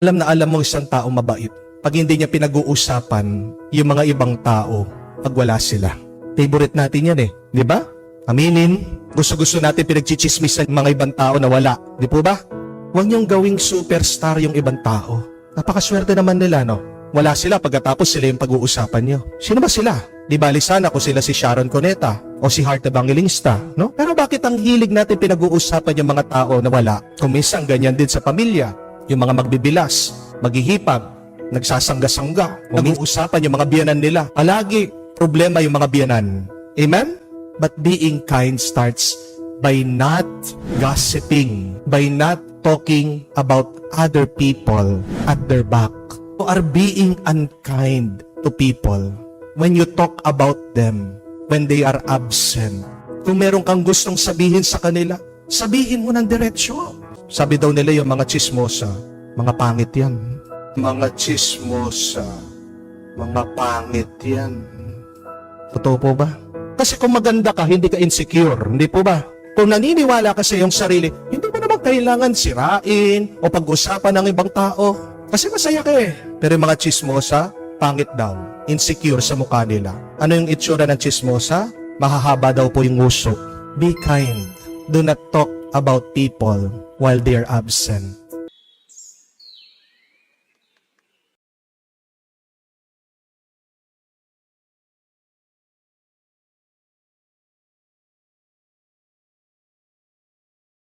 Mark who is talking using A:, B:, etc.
A: Alam na alam mo isang tao mabait. Pag hindi niya pinag-uusapan yung mga ibang tao pag wala sila. Favorite natin yan eh. Di ba? Aminin. Gusto-gusto natin pinagchichismis ng mga ibang tao na wala. Di po ba? Huwag niyong gawing superstar yung ibang tao. Napakaswerte naman nila, no? Wala sila pagkatapos sila yung pag-uusapan niyo. Sino ba sila? Di bali sana kung sila si Sharon Cuneta o si Heart Evangelista, no? Pero bakit ang hilig natin pinag-uusapan yung mga tao na wala? Kung minsan ganyan din sa pamilya, yung mga magbibilas, maghihipag, nagsasangga-sangga, nag-uusapan yung mga biyanan nila. Palagi problema yung mga biyanan. Amen? But being kind starts by not gossiping, by not talking about other people at their back. You are being unkind to people when you talk about them when they are absent. Kung meron kang gustong sabihin sa kanila, sabihin mo ng diretsyo. Sabi daw nila yung mga chismosa, mga pangit yan. Mga chismosa, mga pangit yan. Totoo po ba? Kasi kung maganda ka, hindi ka insecure. Hindi po ba? Kung naniniwala ka sa iyong sarili, hindi mo naman kailangan sirain o pag-usapan ng ibang tao. Kasi masaya ka eh. Pero yung mga chismosa, pangit daw. Insecure sa mukha nila. Ano yung itsura ng chismosa? Mahahaba daw po yung uso. Be kind. Do not talk about people while they are absent.